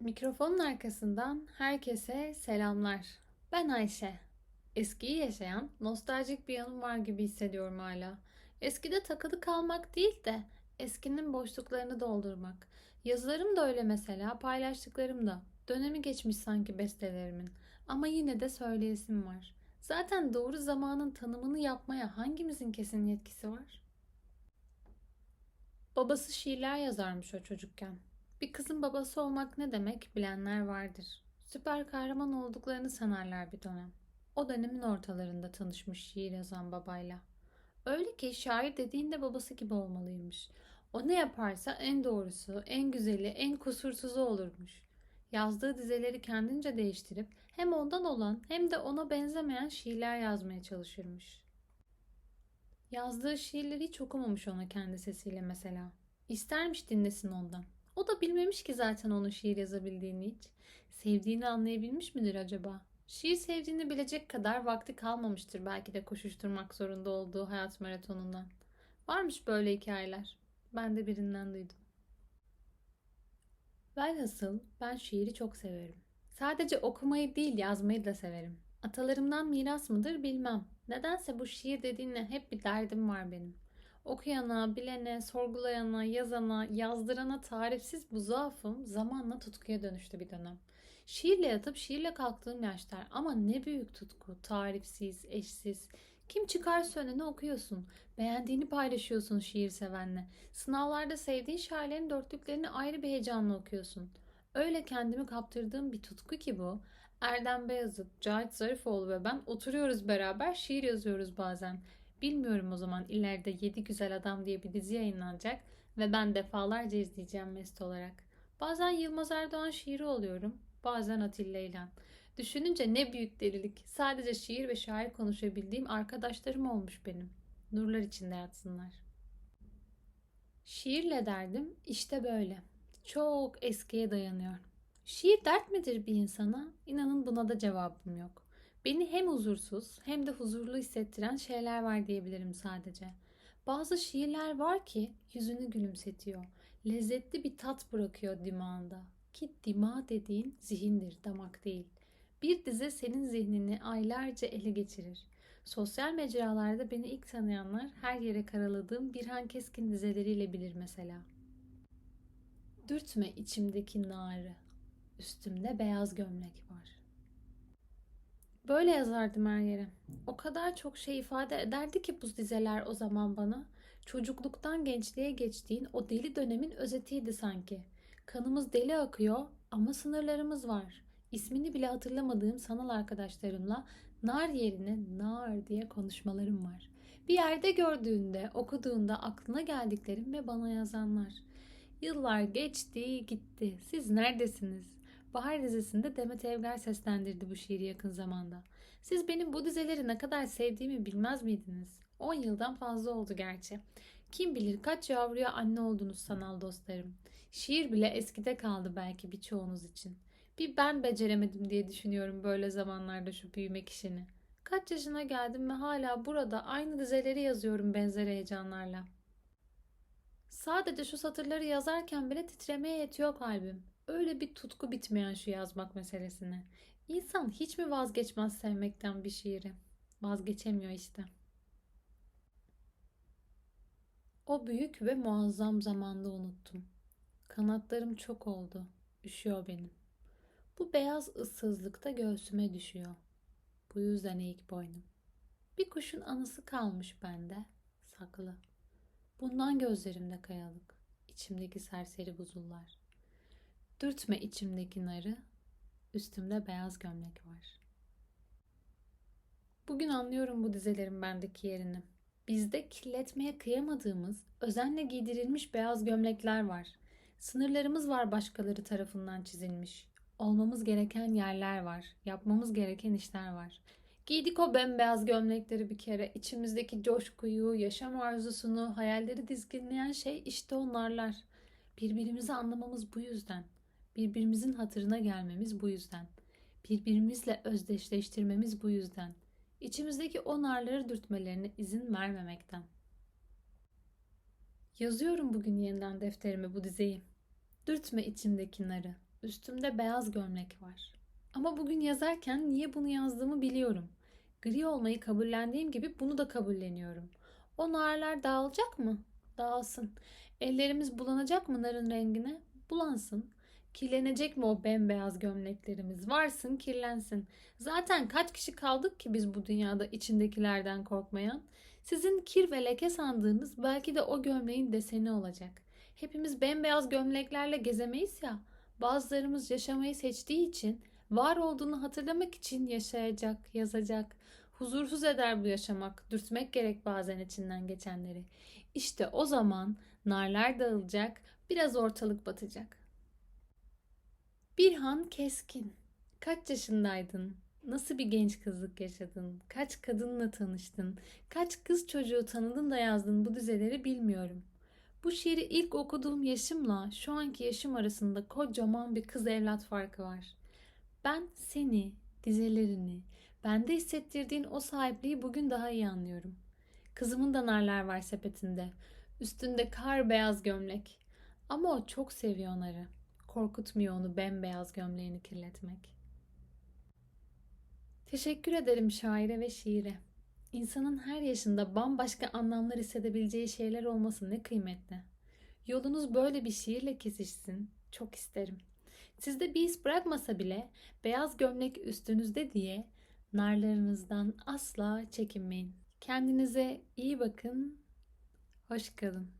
Mikrofonun arkasından herkese selamlar. Ben Ayşe. Eskiyi yaşayan, nostaljik bir yanım var gibi hissediyorum hala. Eskide takılı kalmak değil de eskinin boşluklarını doldurmak. Yazılarım da öyle mesela, paylaştıklarım da. Dönemi geçmiş sanki bestelerimin. Ama yine de söyleyesim var. Zaten doğru zamanın tanımını yapmaya hangimizin kesin yetkisi var? Babası şiirler yazarmış o çocukken. Bir kızın babası olmak ne demek bilenler vardır. Süper kahraman olduklarını sanarlar bir dönem. O dönemin ortalarında tanışmış şiir yazan babayla. Öyle ki şair dediğinde babası gibi olmalıymış. O ne yaparsa en doğrusu, en güzeli, en kusursuzu olurmuş. Yazdığı dizeleri kendince değiştirip hem ondan olan hem de ona benzemeyen şiirler yazmaya çalışırmış. Yazdığı şiirleri hiç okumamış ona kendi sesiyle mesela. İstermiş dinlesin ondan. O da bilmemiş ki zaten onun şiir yazabildiğini hiç. Sevdiğini anlayabilmiş midir acaba? Şiir sevdiğini bilecek kadar vakti kalmamıştır belki de koşuşturmak zorunda olduğu hayat maratonundan. Varmış böyle hikayeler. Ben de birinden duydum. Velhasıl ben şiiri çok severim. Sadece okumayı değil yazmayı da severim. Atalarımdan miras mıdır bilmem. Nedense bu şiir dediğinle hep bir derdim var benim. Okuyana, bilene, sorgulayana, yazana, yazdırana tarifsiz bu zaafım zamanla tutkuya dönüştü bir dönem. Şiirle yatıp şiirle kalktığım yaşlar ama ne büyük tutku, tarifsiz, eşsiz. Kim çıkarsa önüne okuyorsun. Beğendiğini paylaşıyorsun şiir sevenle. Sınavlarda sevdiğin şairlerin dörtlüklerini ayrı bir heyecanla okuyorsun. Öyle kendimi kaptırdığım bir tutku ki bu. Erdem Beyazıt, Cahit Zarifoğlu ve ben oturuyoruz beraber şiir yazıyoruz bazen. Bilmiyorum o zaman ileride Yedi Güzel Adam diye bir dizi yayınlanacak ve ben defalarca izleyeceğim mest olarak. Bazen Yılmaz Erdoğan şiiri oluyorum, bazen Atilla İlhan. Düşününce ne büyük delilik. Sadece şiir ve şair konuşabildiğim arkadaşlarım olmuş benim. Nurlar içinde yatsınlar. Şiirle derdim işte böyle. Çok eskiye dayanıyor. Şiir dert midir bir insana? İnanın buna da cevabım yok. Beni hem huzursuz hem de huzurlu hissettiren şeyler var diyebilirim sadece. Bazı şiirler var ki yüzünü gülümsetiyor. Lezzetli bir tat bırakıyor dimağında. Ki dimağ dediğin zihindir, damak değil. Bir dize senin zihnini aylarca ele geçirir. Sosyal mecralarda beni ilk tanıyanlar her yere karaladığım Birhan Keskin dizeleriyle bilir mesela. Dürtme içimdeki narı. Üstümde beyaz gömlek var. Böyle yazardım her yere. O kadar çok şey ifade ederdi ki bu dizeler o zaman bana. Çocukluktan gençliğe geçtiğin o deli dönemin özetiydi sanki. Kanımız deli akıyor ama sınırlarımız var. İsmini bile hatırlamadığım sanal arkadaşlarımla nar yerine nar diye konuşmalarım var. Bir yerde gördüğünde, okuduğunda aklına geldiklerim ve bana yazanlar. Yıllar geçti, gitti. Siz neredesiniz? Bahar dizisinde Demet Evgar seslendirdi bu şiiri yakın zamanda. Siz benim bu dizeleri ne kadar sevdiğimi bilmez miydiniz? 10 yıldan fazla oldu gerçi. Kim bilir kaç yavruya anne oldunuz sanal dostlarım. Şiir bile eskide kaldı belki birçoğunuz için. Bir ben beceremedim diye düşünüyorum böyle zamanlarda şu büyümek işini. Kaç yaşına geldim ve hala burada aynı dizeleri yazıyorum benzer heyecanlarla. Sadece şu satırları yazarken bile titremeye yetiyor kalbim. Öyle bir tutku bitmeyen şu yazmak meselesine. İnsan hiç mi vazgeçmez sevmekten bir şiiri? Vazgeçemiyor işte. O büyük ve muazzam zamanda unuttum. Kanatlarım çok oldu. Üşüyor benim. Bu beyaz ıssızlıkta göğsüme düşüyor. Bu yüzden eğik boynum. Bir kuşun anısı kalmış bende, saklı. Bundan gözlerimde kayalık, içimdeki serseri buzullar. Dürtme içimdeki narı, üstümde beyaz gömlek var. Bugün anlıyorum bu dizelerin bendeki yerini. Bizde kirletmeye kıyamadığımız, özenle giydirilmiş beyaz gömlekler var. Sınırlarımız var başkaları tarafından çizilmiş. Olmamız gereken yerler var. Yapmamız gereken işler var. Giydik o bembeyaz gömlekleri bir kere. İçimizdeki coşkuyu, yaşam arzusunu, hayalleri dizginleyen şey işte onlarlar. Birbirimizi anlamamız bu yüzden. Birbirimizin hatırına gelmemiz bu yüzden. Birbirimizle özdeşleştirmemiz bu yüzden. İçimizdeki o narları dürtmelerine izin vermemekten. Yazıyorum bugün yeniden defterime bu dizeyi. Dürtme içimdeki narı. Üstümde beyaz gömlek var. Ama bugün yazarken niye bunu yazdığımı biliyorum. Gri olmayı kabullendiğim gibi bunu da kabulleniyorum. O narlar dağılacak mı? Dağılsın. Ellerimiz bulanacak mı narın rengine? Bulansın. Kirlenecek mi o bembeyaz gömleklerimiz? Varsın kirlensin. Zaten kaç kişi kaldık ki biz bu dünyada içindekilerden korkmayan? Sizin kir ve leke sandığınız belki de o gömleğin deseni olacak. Hepimiz bembeyaz gömleklerle gezemeyiz ya. Bazılarımız yaşamayı seçtiği için, var olduğunu hatırlamak için yaşayacak, yazacak. Huzursuz eder bu yaşamak, dürtmek gerek bazen içinden geçenleri. İşte o zaman narlar dağılacak, biraz ortalık batacak. Birhan Keskin. Kaç yaşındaydın? Nasıl bir genç kızlık yaşadın? Kaç kadınla tanıştın? Kaç kız çocuğu tanıdın da yazdın bu dizeleri bilmiyorum. Bu şiiri ilk okuduğum yaşımla şu anki yaşım arasında kocaman bir kız evlat farkı var. Ben seni, dizelerini, bende hissettirdiğin o sahipliği bugün daha iyi anlıyorum. Kızımın da narlar var sepetinde. Üstünde kar beyaz gömlek. Ama o çok seviyor onları. Korkutmuyor onu bembeyaz gömleğini kirletmek. Teşekkür ederim şaire ve şiire. İnsanın her yaşında bambaşka anlamlar hissedebileceği şeyler olması ne kıymetli. Yolunuz böyle bir şiirle kesişsin. Çok isterim. Sizde bir iz bırakmasa bile beyaz gömlek üstünüzde diye narlarınızdan asla çekinmeyin. Kendinize iyi bakın. Hoş kalın.